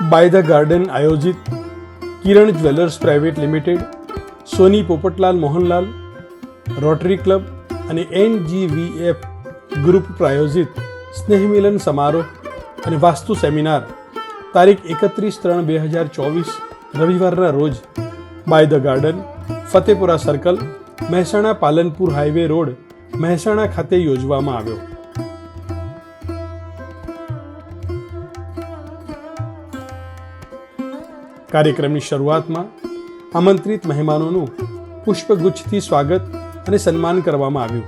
By the garden આયોજિત Kiran jewellers private limited, Soni Popatlal Mohanlal, Rotary club અને NGVF group પ્રાયોજિત સ્નેહમિલન સમારોહ અને vastu seminar તારીખ એકત્રીસ ત્રણ બે હજાર ચોવીસ, રવિવારના રોજ by the garden Fatepura circle Mehsana Palanpur highway road Mehsana ખાતે યોજવામાં આવ્યો. કાર્યક્રમની શરૂઆતમાં આમંત્રિત મહેમાનોનું પુષ્પગુચ્છથી સ્વાગત અને સન્માન કરવામાં આવ્યું.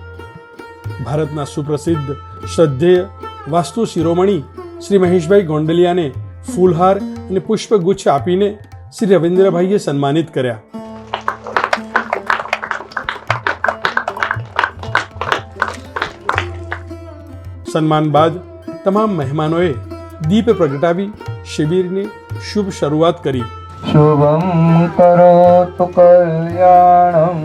ભારતના સુપ્રસિદ્ધ, શ્રદ્ધેય વાસ્તુ શિરોમણી શ્રી મહેશભાઈ ગોંડલિયાને ફૂલહાર અને પુષ્પગુચ્છ આપીને શ્રી રવિન્દ્રભાઈએ સન્માનિત કર્યા. સન્માન બાદ તમામ મહેમાનોએ દીપ પ્રગટાવી શિબિરની શુભ શરૂઆત કરી. શુભમ કરોતુ કલ્યાણમ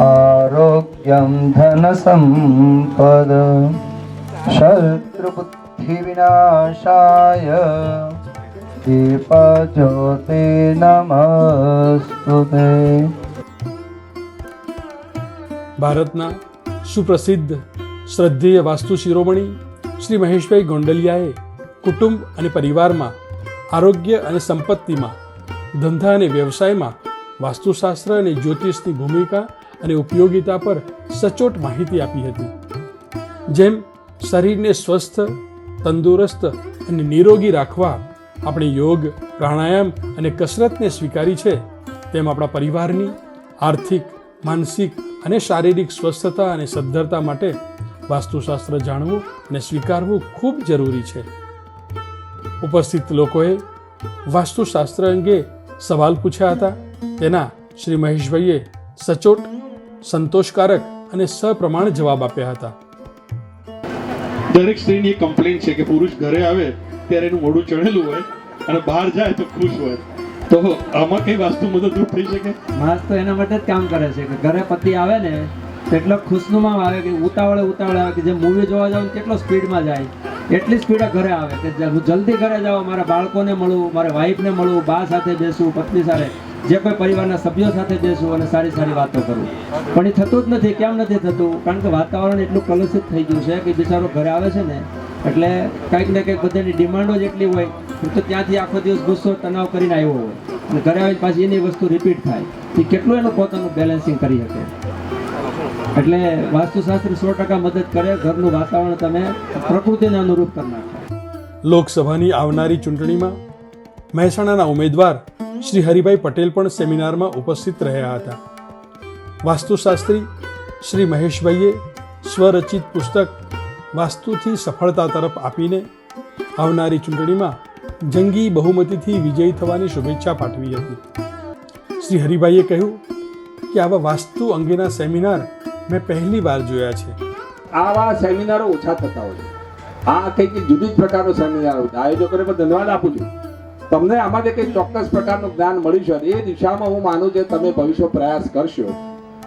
આરોગ્યમ ધન સંપદ. શત્રુબુદ્ધિ વિનાશાય દીપજ્યોતિ નમસ્તુતે ભારતના સુપ્રસિદ્ધ શ્રદ્ધેય વાસ્તુ શિરોમણી શ્રી મહેશભાઈ ગોંડલિયાએ કુટુંબ અને પરિવારમાં, આરોગ્ય અને સંપત્તિમાં, ધંધા અને વ્યવસાયમાં વાસ્તુશાસ્ત્ર અને જ્યોતિષની ભૂમિકા અને ઉપયોગિતા પર સચોટ માહિતી આપી હતી. જેમ શરીરને સ્વસ્થ, તંદુરસ્ત અને નિરોગી રાખવા આપણે યોગ, પ્રાણાયામ અને કસરતને સ્વીકારી છે, તેમ આપણા પરિવારની આર્થિક, માનસિક અને શારીરિક સ્વસ્થતા અને સદ્ધરતા માટે વાસ્તુશાસ્ત્ર જાણવું અને સ્વીકારવું ખૂબ જરૂરી છે. ઉપસ્થિત લોકોએ વાસ્તુશાસ્ત્ર અંગે સવાલ પૂછ્યા હતા. તેના શ્રી મહેશભાઈએ સચોટ સંતોષકારક અને સપ્રમાણ જવાબ આપ્યા હતા. દરેક સ્ત્રીની એક કમ્પ્લેન છે કે પુરુષ ઘરે આવે ત્યારે એનું મોઢું ચડેલું હોય અને બહાર જાય તો ખુશ હોય. તો આમાં કઈ વાસ્તુ મદદરૂપ થઈ શકે? માસ તો એના માટે જ કામ કરે છે કે ઘરે પતિ આવે ને કેટલો ખુશનુમા આવે કે ઉતાવળે ઉતાવળે આવે કે જે મૂવી જોવા જાવ ને કેટલો સ્પીડમાં જાય. એટલી સ્પીડે ઘરે આવે કે હું જલ્દી ઘરે જાઉં, મારા બાળકોને મળું, મારા વાઈફને મળું, બા સાથે બેસું, પત્ની સાથે, જે કોઈ પરિવારના સભ્યો સાથે બેસું અને સારી સારી વાતો કરું. પણ એ થતું જ નથી, કેમ નથી થતું? કારણ કે વાતાવરણ એટલું કલુષિત થઈ ગયું છે કે બિચારો ઘરે આવે છે ને, એટલે કંઈક ને કંઈક બધાની ડિમાન્ડો જ એટલી હોય તો ત્યાંથી આખો દિવસ ગુસ્સો, તણાવ કરીને આવ્યો હોય. અને ઘરે આવીને પાછી એની વસ્તુ રિપીટ થાય. એ કેટલું એનું પોતાનું બેલેન્સિંગ કરી શકે? એટલે વાસ્તુશાસ્ત્ર સો ટકા મદદ કરે, ઘરનું વાતાવરણ તમે પ્રકૃતિને અનુરૂપ કરી નાખો. લોકસભાની આવનારી ચૂંટણીમાં મહેસાણાના ઉમેદવાર શ્રી હરિભાઈ પટેલ પણ સેમિનારમાં ઉપસ્થિત રહ્યા હતા. વાસ્તુશાસ્ત્રી શ્રી મહેશભાઈએ સ્વરચિત પુસ્તક વાસ્તુથી સફળતા તરફ આપીને આવનારી ચૂંટણીમાં જંગી બહુમતીથી વિજયી થવાની શુભેચ્છા પાઠવી હતી. શ્રી હરિભાઈએ કહ્યું કે આવા વાસ્તુ અંગેના સેમિનાર મેં પહેલી વાર જોયા છે. આવા સેમિનારો ઓછા થતા હોય આ કંઈક જુદી જ પ્રકારનો સેમિનાર હોય. આયોજકોને પણ ધન્યવાદ આપું છું. તમને આમાંથી કંઈક ચોક્કસ પ્રકારનું જ્ઞાન મળ્યું છે એ દિશામાં હું માનું છું તમે ભવિષ્ય પ્રયાસ કરશો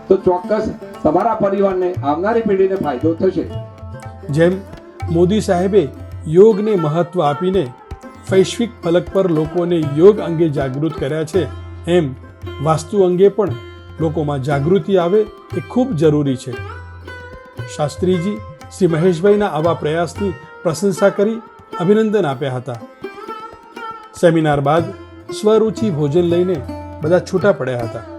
તો ચોક્કસ તમારા પરિવારને આવનારી પેઢીને ફાયદો થશે. જેમ મોદી સાહેબે યોગને મહત્વ આપીને વૈશ્વિક ફલક પર લોકોને યોગ અંગે જાગૃત કર્યા છે એમ વાસ્તુ અંગે પણ લોકોમાં જાગૃતિ આવે એ ખૂબ જરૂરી છે. શાસ્ત્રીજી શ્રી મહેશભાઈના આવા પ્રયાસની પ્રશંસા કરી અભિનંદન આપ્યા હતા. સેમિનાર બાદ સ્વરૂચિ ભોજન લઈને બધા છૂટા પડ્યા હતા.